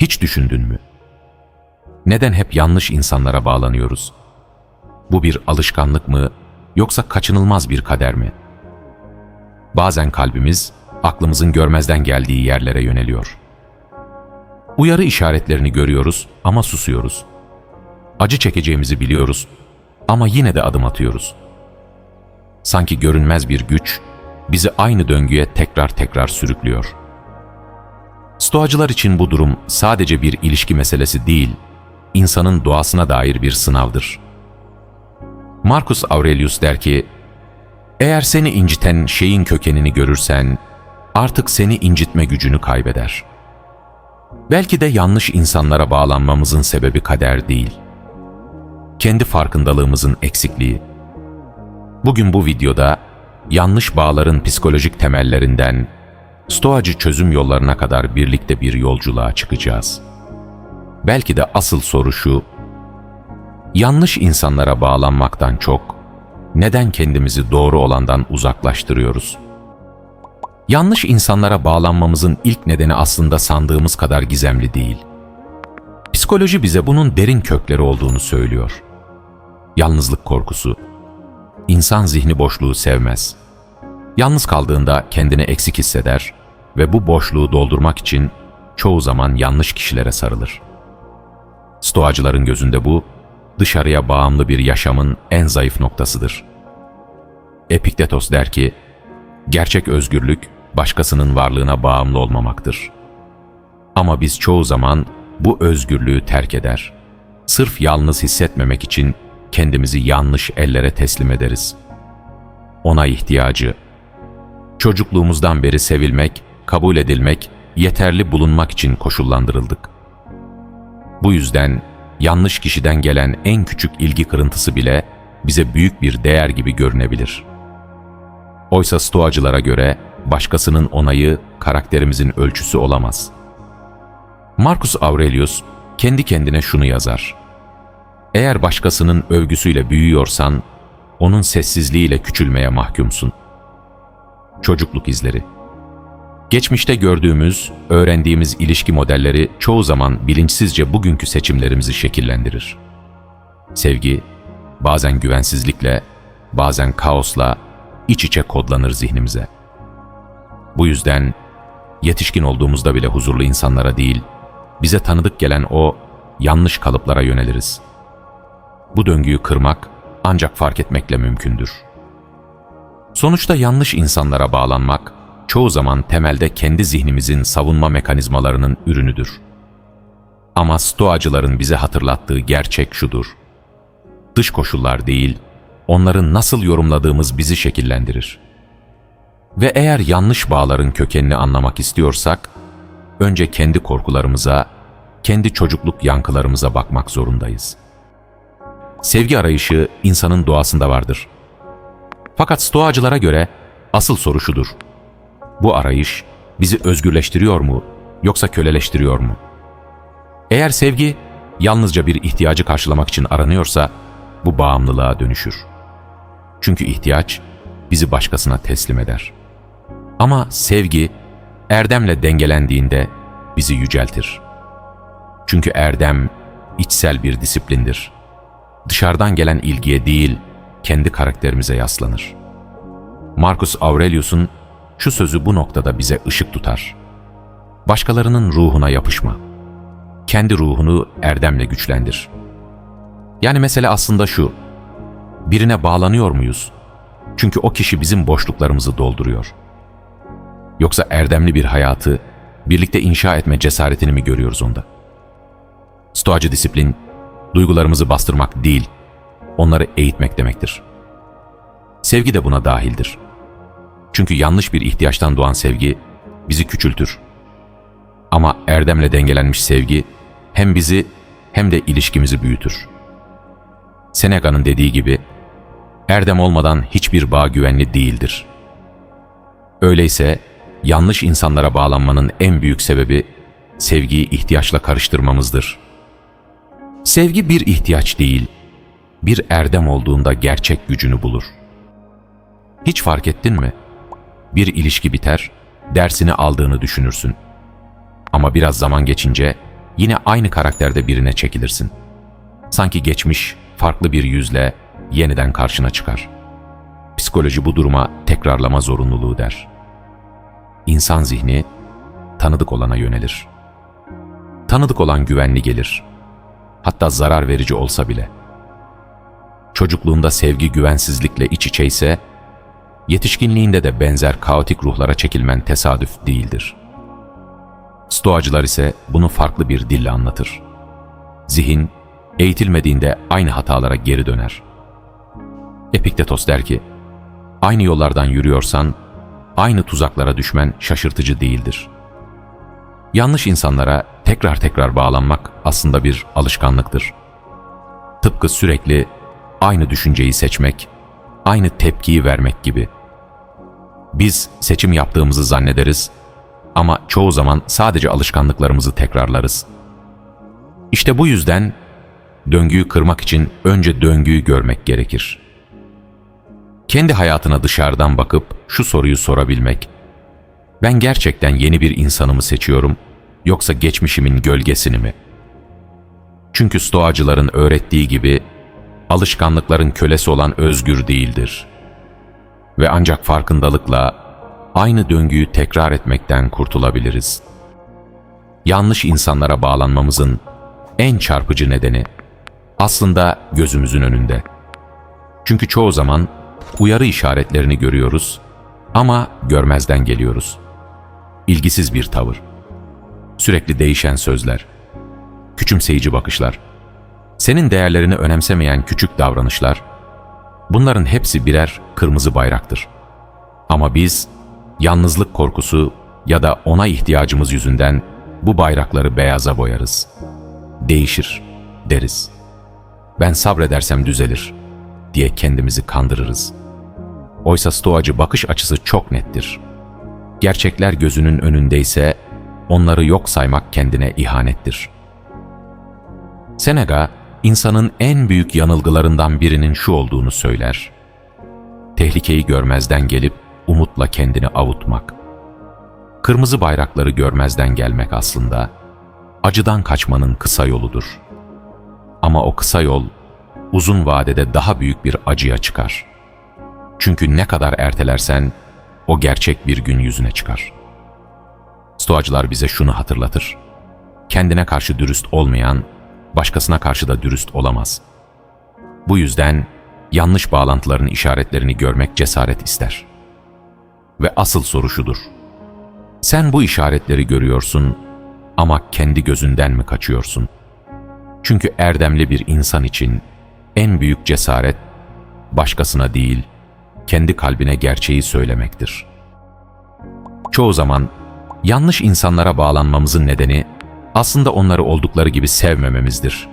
Hiç düşündün mü? Neden hep yanlış insanlara bağlanıyoruz? Bu bir alışkanlık mı yoksa kaçınılmaz bir kader mi? Bazen kalbimiz aklımızın görmezden geldiği yerlere yöneliyor. Uyarı işaretlerini görüyoruz ama susuyoruz. Acı çekeceğimizi biliyoruz ama yine de adım atıyoruz. Sanki görünmez bir güç bizi aynı döngüye tekrar tekrar sürüklüyor. Stoacılar için bu durum sadece bir ilişki meselesi değil, insanın doğasına dair bir sınavdır. Marcus Aurelius der ki, eğer seni inciten şeyin kökenini görürsen, artık seni incitme gücünü kaybeder. Belki de yanlış insanlara bağlanmamızın sebebi kader değil. Kendi farkındalığımızın eksikliği. Bugün bu videoda yanlış bağların psikolojik temellerinden stoacı çözüm yollarına kadar birlikte bir yolculuğa çıkacağız. Belki de asıl soru şu, yanlış insanlara bağlanmaktan çok neden kendimizi doğru olandan uzaklaştırıyoruz? Yanlış insanlara bağlanmamızın ilk nedeni aslında sandığımız kadar gizemli değil. Psikoloji bize bunun derin kökleri olduğunu söylüyor. Yalnızlık korkusu. İnsan zihni boşluğu sevmez. Yalnız kaldığında kendini eksik hisseder ve bu boşluğu doldurmak için çoğu zaman yanlış kişilere sarılır. Stoacıların gözünde bu, dışarıya bağımlı bir yaşamın en zayıf noktasıdır. Epiktetos der ki, gerçek özgürlük başkasının varlığına bağımlı olmamaktır. Ama biz çoğu zaman bu özgürlüğü terk eder. Sırf yalnız hissetmemek için kendimizi yanlış ellere teslim ederiz. Ona ihtiyacı, çocukluğumuzdan beri sevilmek, kabul edilmek, yeterli bulunmak için koşullandırıldık. Bu yüzden yanlış kişiden gelen en küçük ilgi kırıntısı bile bize büyük bir değer gibi görünebilir. Oysa stoacılara göre başkasının onayı karakterimizin ölçüsü olamaz. Marcus Aurelius kendi kendine şunu yazar. Eğer başkasının övgüsüyle büyüyorsan, onun sessizliğiyle küçülmeye mahkumsun. Çocukluk izleri Geçmişte gördüğümüz, öğrendiğimiz ilişki modelleri çoğu zaman bilinçsizce bugünkü seçimlerimizi şekillendirir. Sevgi, bazen güvensizlikle, bazen kaosla iç içe kodlanır zihnimize. Bu yüzden yetişkin olduğumuzda bile huzurlu insanlara değil, bize tanıdık gelen o yanlış kalıplara yöneliriz. Bu döngüyü kırmak ancak fark etmekle mümkündür. Sonuçta yanlış insanlara bağlanmak, çoğu zaman temelde kendi zihnimizin savunma mekanizmalarının ürünüdür. Ama stoacıların bize hatırlattığı gerçek şudur. Dış koşullar değil, onları nasıl yorumladığımız bizi şekillendirir. Ve eğer yanlış bağların kökenini anlamak istiyorsak, önce kendi korkularımıza, kendi çocukluk yankılarımıza bakmak zorundayız. Sevgi arayışı insanın doğasında vardır. Fakat stoacılara göre asıl soru şudur. Bu arayış bizi özgürleştiriyor mu yoksa köleleştiriyor mu? Eğer sevgi yalnızca bir ihtiyacı karşılamak için aranıyorsa bu bağımlılığa dönüşür. Çünkü ihtiyaç bizi başkasına teslim eder. Ama sevgi erdemle dengelendiğinde bizi yüceltir. Çünkü erdem içsel bir disiplindir. Dışarıdan gelen ilgiye değil, kendi karakterimize yaslanır. Marcus Aurelius'un şu sözü bu noktada bize ışık tutar. Başkalarının ruhuna yapışma. Kendi ruhunu erdemle güçlendir. Yani mesele aslında şu. Birine bağlanıyor muyuz? Çünkü o kişi bizim boşluklarımızı dolduruyor. Yoksa erdemli bir hayatı birlikte inşa etme cesaretini mi görüyoruz onda? Stoacı disiplin, duygularımızı bastırmak değil, onları eğitmek demektir. Sevgi de buna dahildir. Çünkü yanlış bir ihtiyaçtan doğan sevgi bizi küçültür. Ama erdemle dengelenmiş sevgi hem bizi hem de ilişkimizi büyütür. Seneca'nın dediği gibi, erdem olmadan hiçbir bağ güvenli değildir. Öyleyse yanlış insanlara bağlanmanın en büyük sebebi sevgiyi ihtiyaçla karıştırmamızdır. Sevgi bir ihtiyaç değil, bir erdem olduğunda gerçek gücünü bulur. Hiç fark ettin mi? Bir ilişki biter, dersini aldığını düşünürsün. Ama biraz zaman geçince yine aynı karakterde birine çekilirsin. Sanki geçmiş farklı bir yüzle yeniden karşına çıkar. Psikoloji bu duruma tekrarlama zorunluluğu der. İnsan zihni tanıdık olana yönelir. Tanıdık olan güvenli gelir. Hatta zarar verici olsa bile. Çocukluğunda sevgi güvensizlikle iç içeyse, yetişkinliğinde de benzer kaotik ruhlara çekilmen tesadüf değildir. Stoacılar ise bunu farklı bir dille anlatır. Zihin, eğitilmediğinde aynı hatalara geri döner. Epiktetos der ki, aynı yollardan yürüyorsan, aynı tuzaklara düşmen şaşırtıcı değildir. Yanlış insanlara tekrar tekrar bağlanmak aslında bir alışkanlıktır. Tıpkı sürekli aynı düşünceyi seçmek, aynı tepkiyi vermek gibi. Biz seçim yaptığımızı zannederiz ama çoğu zaman sadece alışkanlıklarımızı tekrarlarız. İşte bu yüzden döngüyü kırmak için önce döngüyü görmek gerekir. Kendi hayatına dışarıdan bakıp şu soruyu sorabilmek. Ben gerçekten yeni bir insanımı seçiyorum yoksa geçmişimin gölgesini mi? Çünkü stoacıların öğrettiği gibi alışkanlıkların kölesi olan özgür değildir. Ve ancak farkındalıkla aynı döngüyü tekrar etmekten kurtulabiliriz. Yanlış insanlara bağlanmamızın en çarpıcı nedeni aslında gözümüzün önünde. Çünkü çoğu zaman uyarı işaretlerini görüyoruz ama görmezden geliyoruz. İlgisiz bir tavır. Sürekli değişen sözler. Küçümseyici bakışlar. Senin değerlerini önemsemeyen küçük davranışlar. Bunların hepsi birer kırmızı bayraktır. Ama biz yalnızlık korkusu ya da ona ihtiyacımız yüzünden bu bayrakları beyaza boyarız. Değişir deriz. Ben sabredersem düzelir diye kendimizi kandırırız. Oysa stoacı bakış açısı çok nettir. Gerçekler gözünün önündeyse onları yok saymak kendine ihanettir. Seneca, insanın en büyük yanılgılarından birinin şu olduğunu söyler. Tehlikeyi görmezden gelip umutla kendini avutmak. Kırmızı bayrakları görmezden gelmek aslında acıdan kaçmanın kısa yoludur. Ama o kısa yol uzun vadede daha büyük bir acıya çıkar. Çünkü ne kadar ertelersen o gerçek bir gün yüzüne çıkar. Stoacılar bize şunu hatırlatır. Kendine karşı dürüst olmayan, başkasına karşı da dürüst olamaz. Bu yüzden yanlış bağlantıların işaretlerini görmek cesaret ister. Ve asıl soru şudur. Sen bu işaretleri görüyorsun ama kendi gözünden mi kaçıyorsun? Çünkü erdemli bir insan için en büyük cesaret başkasına değil, kendi kalbine gerçeği söylemektir. Çoğu zaman yanlış insanlara bağlanmamızın nedeni aslında onları oldukları gibi sevmememizdir.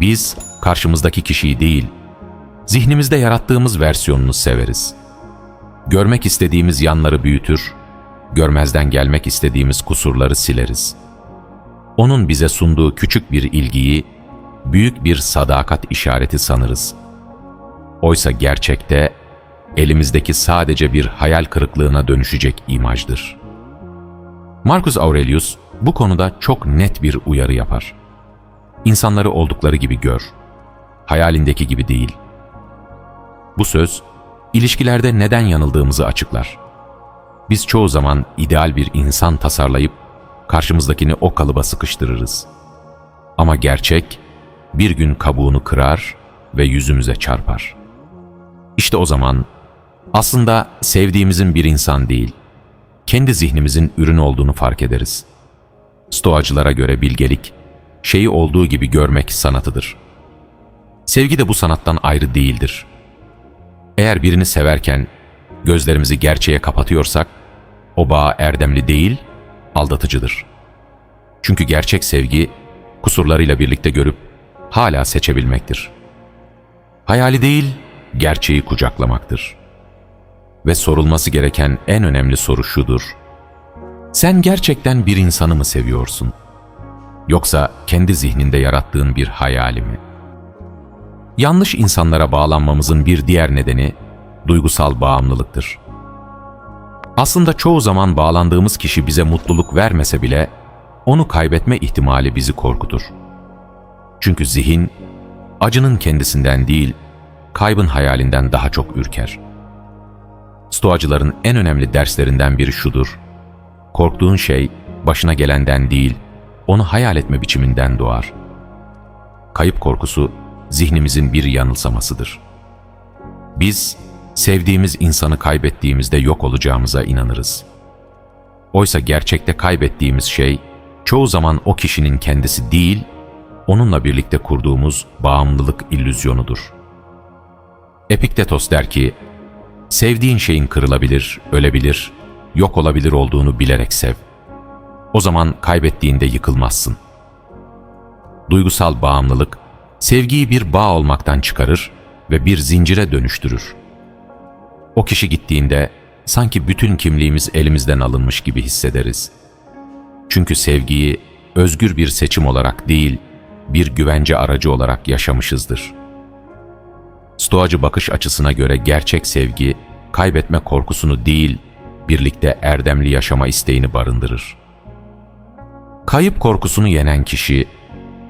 Biz karşımızdaki kişiyi değil, zihnimizde yarattığımız versiyonunu severiz. Görmek istediğimiz yanları büyütür, görmezden gelmek istediğimiz kusurları sileriz. Onun bize sunduğu küçük bir ilgiyi büyük bir sadakat işareti sanırız. Oysa gerçekte elimizdeki sadece bir hayal kırıklığına dönüşecek imajdır. Marcus Aurelius bu konuda çok net bir uyarı yapar. İnsanları oldukları gibi gör, hayalindeki gibi değil. Bu söz, ilişkilerde neden yanıldığımızı açıklar. Biz çoğu zaman ideal bir insan tasarlayıp karşımızdakini o kalıba sıkıştırırız. Ama gerçek bir gün kabuğunu kırar ve yüzümüze çarpar. İşte o zaman aslında sevdiğimizin bir insan değil, kendi zihnimizin ürünü olduğunu fark ederiz. Stoacılara göre bilgelik, şeyi olduğu gibi görmek sanatıdır. Sevgi de bu sanattan ayrı değildir. Eğer birini severken gözlerimizi gerçeğe kapatıyorsak, o bağ erdemli değil, aldatıcıdır. Çünkü gerçek sevgi, kusurlarıyla birlikte görüp hala seçebilmektir. Hayali değil, gerçeği kucaklamaktır. Ve sorulması gereken en önemli soru şudur. Sen gerçekten bir insanı mı seviyorsun? Yoksa kendi zihninde yarattığın bir hayali mi? Yanlış insanlara bağlanmamızın bir diğer nedeni duygusal bağımlılıktır. Aslında çoğu zaman bağlandığımız kişi bize mutluluk vermese bile onu kaybetme ihtimali bizi korkutur. Çünkü zihin, acının kendisinden değil, kaybın hayalinden daha çok ürker. Stoacıların en önemli derslerinden biri şudur. Korktuğun şey başına gelenden değil, onu hayal etme biçiminden doğar. Kayıp korkusu zihnimizin bir yanılsamasıdır. Biz sevdiğimiz insanı kaybettiğimizde yok olacağımıza inanırız. Oysa gerçekte kaybettiğimiz şey çoğu zaman o kişinin kendisi değil, onunla birlikte kurduğumuz bağımlılık illüzyonudur. Epiktetos der ki, sevdiğin şeyin kırılabilir, ölebilir, yok olabilir olduğunu bilerek sev. O zaman kaybettiğinde yıkılmazsın. Duygusal bağımlılık, sevgiyi bir bağ olmaktan çıkarır ve bir zincire dönüştürür. O kişi gittiğinde sanki bütün kimliğimiz elimizden alınmış gibi hissederiz. Çünkü sevgiyi özgür bir seçim olarak değil, bir güvence aracı olarak yaşamışızdır. Stoacı bakış açısına göre gerçek sevgi, kaybetme korkusunu değil, birlikte erdemli yaşama isteğini barındırır. Kayıp korkusunu yenen kişi,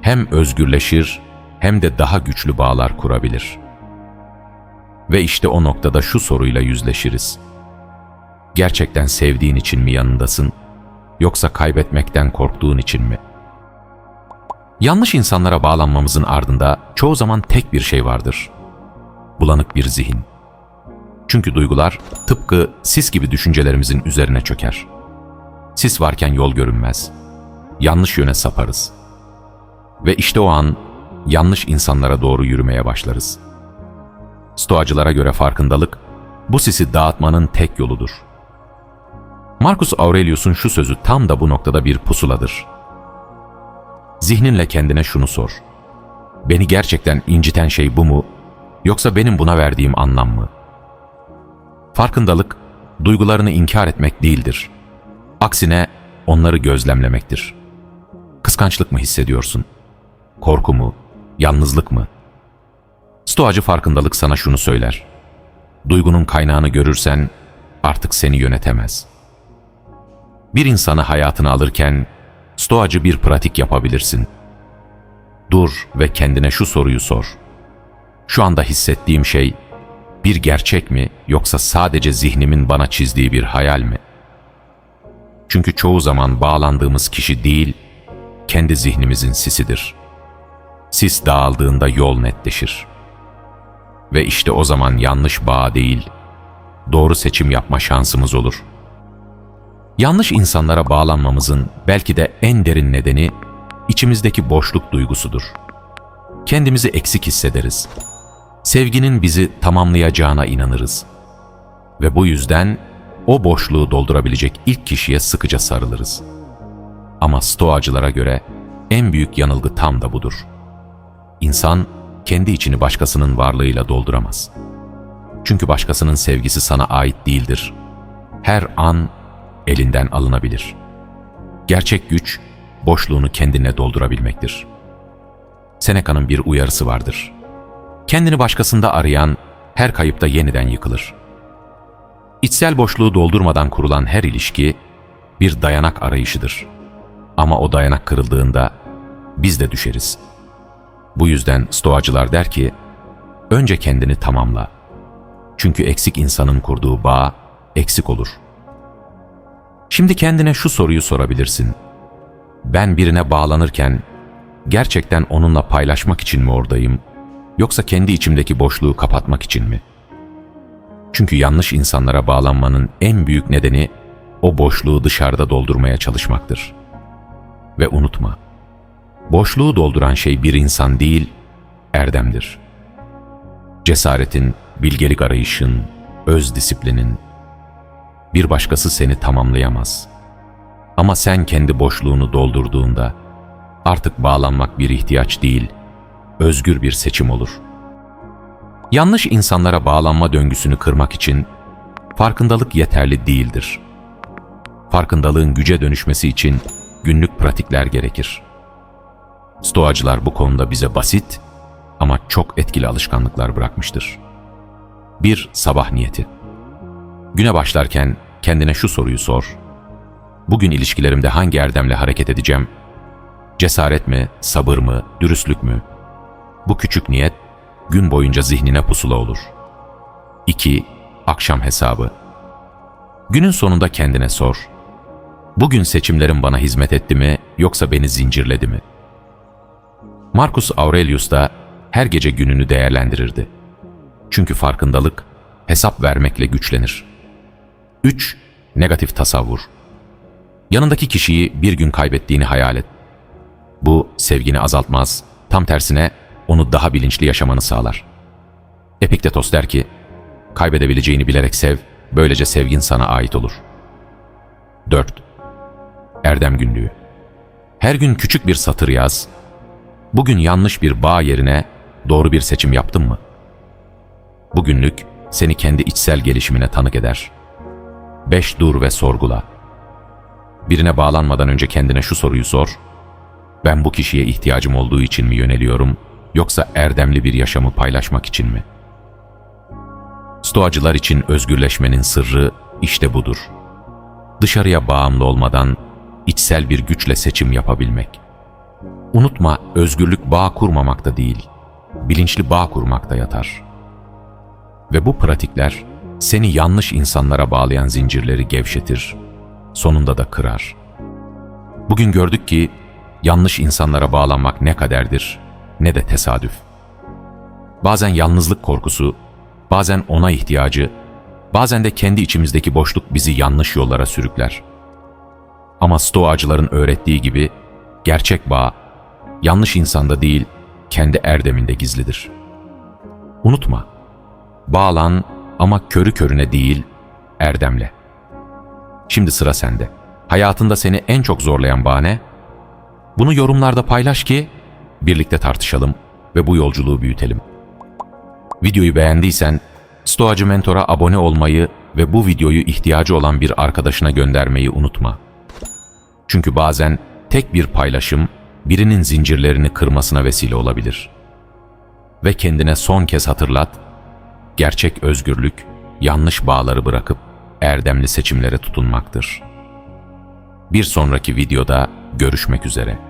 hem özgürleşir hem de daha güçlü bağlar kurabilir. Ve işte o noktada şu soruyla yüzleşiriz. Gerçekten sevdiğin için mi yanındasın, yoksa kaybetmekten korktuğun için mi? Yanlış insanlara bağlanmamızın ardında çoğu zaman tek bir şey vardır. Bulanık bir zihin. Çünkü duygular tıpkı sis gibi düşüncelerimizin üzerine çöker. Sis varken yol görünmez. Yanlış yöne saparız. Ve işte o an yanlış insanlara doğru yürümeye başlarız. Stoacılara göre farkındalık, bu sisi dağıtmanın tek yoludur. Marcus Aurelius'un şu sözü tam da bu noktada bir pusuladır. Zihninle kendine şunu sor. Beni gerçekten inciten şey bu mu, yoksa benim buna verdiğim anlam mı? Farkındalık, duygularını inkar etmek değildir. Aksine onları gözlemlemektir. Kıskançlık mı hissediyorsun? Korku mu? Yalnızlık mı? Stoacı farkındalık sana şunu söyler. Duygunun kaynağını görürsen artık seni yönetemez. Bir insanı hayatına alırken stoacı bir pratik yapabilirsin. Dur ve kendine şu soruyu sor. Şu anda hissettiğim şey bir gerçek mi yoksa sadece zihnimin bana çizdiği bir hayal mi? Çünkü çoğu zaman bağlandığımız kişi değil, kendi zihnimizin sisidir. Sis dağıldığında yol netleşir. Ve işte o zaman yanlış bağ değil, doğru seçim yapma şansımız olur. Yanlış insanlara bağlanmamızın belki de en derin nedeni içimizdeki boşluk duygusudur. Kendimizi eksik hissederiz. Sevginin bizi tamamlayacağına inanırız. Ve bu yüzden o boşluğu doldurabilecek ilk kişiye sıkıca sarılırız. Ama stoacılara göre en büyük yanılgı tam da budur. İnsan kendi içini başkasının varlığıyla dolduramaz. Çünkü başkasının sevgisi sana ait değildir. Her an elinden alınabilir. Gerçek güç, boşluğunu kendine doldurabilmektir. Seneca'nın bir uyarısı vardır. Kendini başkasında arayan, her kayıpta yeniden yıkılır. İçsel boşluğu doldurmadan kurulan her ilişki, bir dayanak arayışıdır. Ama o dayanak kırıldığında, biz de düşeriz. Bu yüzden stoacılar der ki, önce kendini tamamla. Çünkü eksik insanın kurduğu bağ, eksik olur.'' Şimdi kendine şu soruyu sorabilirsin. Ben birine bağlanırken gerçekten onunla paylaşmak için mi oradayım yoksa kendi içimdeki boşluğu kapatmak için mi? Çünkü yanlış insanlara bağlanmanın en büyük nedeni o boşluğu dışarıda doldurmaya çalışmaktır. Ve unutma, boşluğu dolduran şey bir insan değil, erdemdir. Cesaretin, bilgelik arayışın, öz disiplinin, bir başkası seni tamamlayamaz. Ama sen kendi boşluğunu doldurduğunda artık bağlanmak bir ihtiyaç değil, özgür bir seçim olur. Yanlış insanlara bağlanma döngüsünü kırmak için farkındalık yeterli değildir. Farkındalığın güce dönüşmesi için günlük pratikler gerekir. Stoacılar bu konuda bize basit ama çok etkili alışkanlıklar bırakmıştır. Bir sabah niyeti. Güne başlarken kendine şu soruyu sor. Bugün ilişkilerimde hangi erdemle hareket edeceğim? Cesaret mi, sabır mı, dürüstlük mü? Bu küçük niyet gün boyunca zihnine pusula olur. 2. Akşam hesabı. Günün sonunda kendine sor. Bugün seçimlerim bana hizmet etti mi yoksa beni zincirledi mi? Marcus Aurelius da her gece gününü değerlendirirdi. Çünkü farkındalık hesap vermekle güçlenir. 3. Negatif tasavvur. Yanındaki kişiyi bir gün kaybettiğini hayal et. Bu sevgini azaltmaz, tam tersine onu daha bilinçli yaşamanı sağlar. Epiktetos der ki, kaybedebileceğini bilerek sev, böylece sevgin sana ait olur. 4. Erdem Günlüğü Her gün küçük bir satır yaz. Bugün yanlış bir bağ yerine doğru bir seçim yaptın mı? Bugünlük seni kendi içsel gelişimine tanık eder. 5. Dur ve sorgula. Birine bağlanmadan önce kendine şu soruyu sor. Ben bu kişiye ihtiyacım olduğu için mi yöneliyorum yoksa erdemli bir yaşamı paylaşmak için mi? Stoacılar için özgürleşmenin sırrı işte budur. Dışarıya bağımlı olmadan içsel bir güçle seçim yapabilmek. Unutma özgürlük bağ kurmamakta değil, bilinçli bağ kurmakta yatar. Ve bu pratikler seni yanlış insanlara bağlayan zincirleri gevşetir, sonunda da kırar. Bugün gördük ki yanlış insanlara bağlanmak ne kaderdir ne de tesadüf. Bazen yalnızlık korkusu, bazen ona ihtiyacı, bazen de kendi içimizdeki boşluk bizi yanlış yollara sürükler. Ama Stoacıların öğrettiği gibi gerçek bağ yanlış insanda değil, kendi erdeminde gizlidir. Unutma, bağlan ama körü körüne değil, erdemle. Şimdi sıra sende. Hayatında seni en çok zorlayan bağ ne? Bunu yorumlarda paylaş ki birlikte tartışalım ve bu yolculuğu büyütelim. Videoyu beğendiysen Stoacı Mentor'a abone olmayı ve bu videoyu ihtiyacı olan bir arkadaşına göndermeyi unutma. Çünkü bazen tek bir paylaşım birinin zincirlerini kırmasına vesile olabilir. Ve kendine son kez hatırlat, gerçek özgürlük yanlış bağları bırakıp erdemli seçimlere tutunmaktır. Bir sonraki videoda görüşmek üzere.